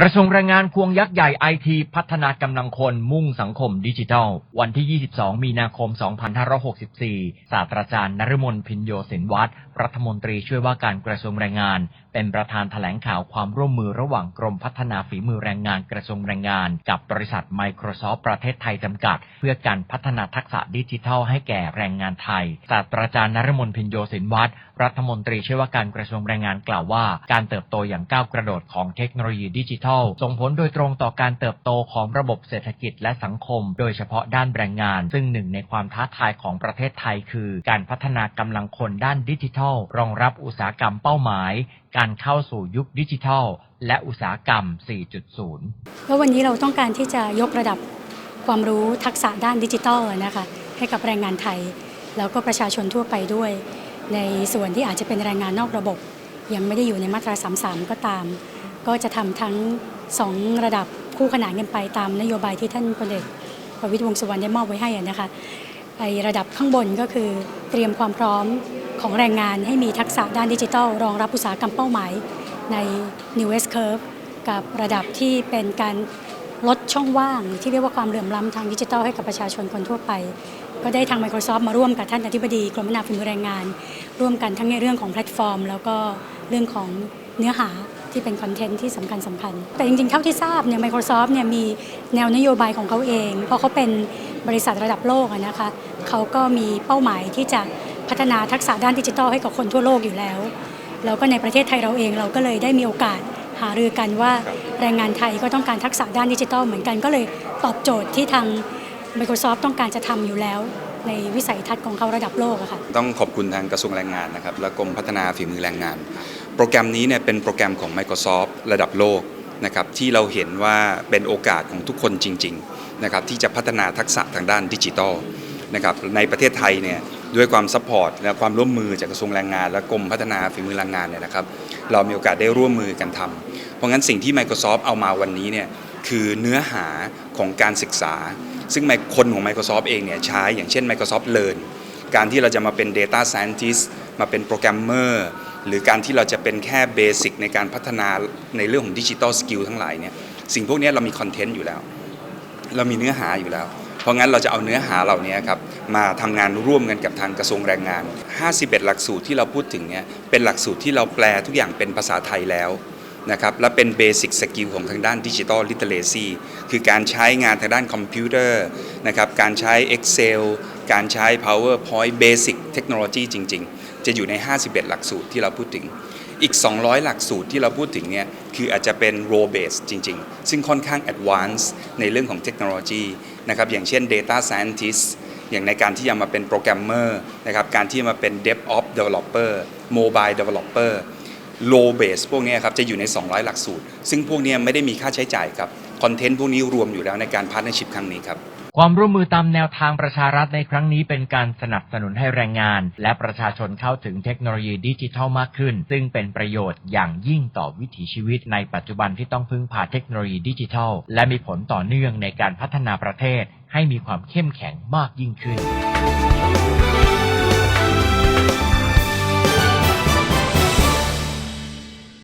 กระทรวงแรงงานควงยักษ์ใหญ่ไอทีพัฒนากำลังคนมุ่งสังคมดิจิทัล วันที่ 22 มีนาคม 2564 ศาสตราจารย์นฤมลพินโยสินวัตรรัฐมนตรีช่วยว่าการกระทรวงแรงงาน เป็นประธานแถลงข่าวความร่วมมือระหว่างกรมพัฒนาฝีมือแรงงานกระทรวงแรงงาน กับบริษัท Microsoft ประเทศไทยจำกัด เพื่อการพัฒนาทักษะดิจิทัลให้แก่แรงงานไทย ศาสตราจารย์นฤมลพินโยสินวัตรรัฐมนตรีช่วยว่าการกระทรวงแรงงานกล่าวว่า การเติบโตอย่างก้าวกระโดดของเทคโนโลยีดิจิทัลส่งผลโดยตรงต่อการเติบโตของระบบเศรษฐกิจและสังคม โดยเฉพาะด้านแรงงาน ซึ่งหนึ่งในความท้าทายของประเทศไทยคือ การพัฒนากำลังคนด้านดิจิทัล รองรับอุตสาหกรรมเป้าหมาย การเข้าสู่ยุคดิจิทัล และอุตสาหกรรม 4.0แล้ววันนี้เราต้องการที่จะยกระดับความรู้ทักษะด้านดิจิทัลนะคะให้กับแรงงานไทย แล้วก็ประชาชนทั่วไปด้วย ในส่วนที่อาจจะเป็นแรงงานนอกระบบ ยังไม่ได้อยู่ในมาตรา 33 ก็ตาม ก็จะทำทั้ง 2 ระดับคู่ขนานกันไปตามนโยบายที่ท่านพลเอกประวิตรวงสุวรรณได้มอบไว้ให้นะคะไอระดับข้างบนก็คือเตรียมความพร้อมของแรงงานให้มีทักษะด้านดิจิทัล รองรับอุตสาหกรรมเป้าหมายใน New S Curve กับระดับที่เป็นการลดช่องว่างที่เรียกว่าความเหลื่อมล้ำทางดิจิทัลให้กับประชาชนคนทั่วไป ก็ได้ทาง Microsoft มาร่วมกับท่านอธิบดีกรมพัฒนาฝีมือแรงงาน ร่วมกันทั้งในเรื่องของแพลตฟอร์ม แล้วก็เรื่องของเนื้อหา ที่เป็นคอนเทนต์ที่สำคัญสำคัญ แต่จริงๆ เท่าที่ทราบเนี่ย Microsoft เนี่ยมีแนวนโยบายของเขาเอง เพราะเขาเป็นบริษัทระดับโลกอะนะคะเขาก็มีเป้าหมายที่จะพัฒนาทักษะด้านดิจิทัลให้กับคนทั่วโลกอยู่แล้ว แล้วก็ในประเทศไทยเราเองเราก็เลยได้มีโอกาสหารือกันว่าแรงงานไทยก็ต้องการทักษะด้านดิจิทัลเหมือนกันก็เลยตอบโจทย์ที่ทาง Microsoft ต้องการจะทำอยู่แล้ว ในวิสัยทัศน์ของเขาระดับโลกอะค่ะต้องขอบคุณทางกระทรวงแรงงานนะครับและกรมพัฒนาฝีมือแรงงาน โปรแกรมนี้เนี่ยเป็นโปรแกรมของ Microsoft ระดับโลกนะครับที่เราเห็นว่าเป็นโอกาสของทุกคนจริงๆนะครับที่จะพัฒนาทักษะทางด้านดิจิทัลนะครับในประเทศไทยเนี่ยด้วยความซัพพอร์ตและความร่วมมือจากกระทรวงแรงงาน และกรมพัฒนาฝีมือแรงงานเนี่ยนะครับเรามีโอกาสได้ร่วมมือกันทำเพราะงั้นสิ่งที่ Microsoft เอามาวันนี้เนี่ยคือเนื้อหาของการศึกษา ซึ่งคนของ Microsoft เองเนี่ยใช้อย่างเช่น Microsoft Learn การที่เราจะมาเป็น Data Scientist มาเป็นโปรแกรมเมอร์ หรือการที่เราจะเป็นแค่เบสิกในการพัฒนาในเรื่องของดิจิ t a ลสกิลทั้งหลายเนี่ยสิ่งพวกนี้เรามีคอนเทนต์อยู่แล้ว เรามีเนื้อหาอยู่แล้ว เพราะงั้นเราจะเอาเนื้อหาเหล่านี้ครับมาทำงานร่วมกันกับทางกระทรวงแรงงาน 51 หลักสูตรที่เราพูดถึงเนี่ยเป็นหลักสูตรที่เราแปลทุกอย่างเป็นภาษาไทยแล้วนะครับและเป็นเบสิกสกิลของทางด้านดิจิ t a ลลิเทเรซีคือการใช้งานทางด้านคอมพิวเตอร์นะครับการใช้ Excel การใช้ PowerPoint Basic Technology จริง ๆ จะอยู่ใน 51 หลักสูตรที่เราพูดถึง อีก 200 หลักสูตรที่เราพูดถึงเนี่ยคืออาจจะเป็น role base จริง ๆ ซึ่งค่อนข้าง advance ในเรื่องของเทคโนโลยีนะครับอย่างเช่น data scientist อย่างในการที่จะมาเป็นโปรแกรมเมอร์นะครับการที่จะมาเป็น DevOps developer mobile developer low base พวกนี้ครับจะอยู่ใน 200 หลักสูตร ซึ่งพวกนี้ไม่ได้มีค่าใช้จ่ายครับ คอนเทนต์พวกนี้รวมอยู่แล้วในการพาร์ทเนอร์ชิพครั้งนี้ครับ ความร่วมมือตามแนวทางประชารัฐในครั้งนี้เป็นการสนับสนุนให้แรงงาน และประชาชนเข้าถึงเทคโนโลยีดิจิทัลมากขึ้น ซึ่งเป็นประโยชน์อย่างยิ่งต่อวิถีชีวิตในปัจจุบันที่ต้องพึ่งพาเทคโนโลยีดิจิทัล และมีผลต่อเนื่องในการพัฒนาประเทศให้มีความเข้มแข็งมากยิ่งขึ้น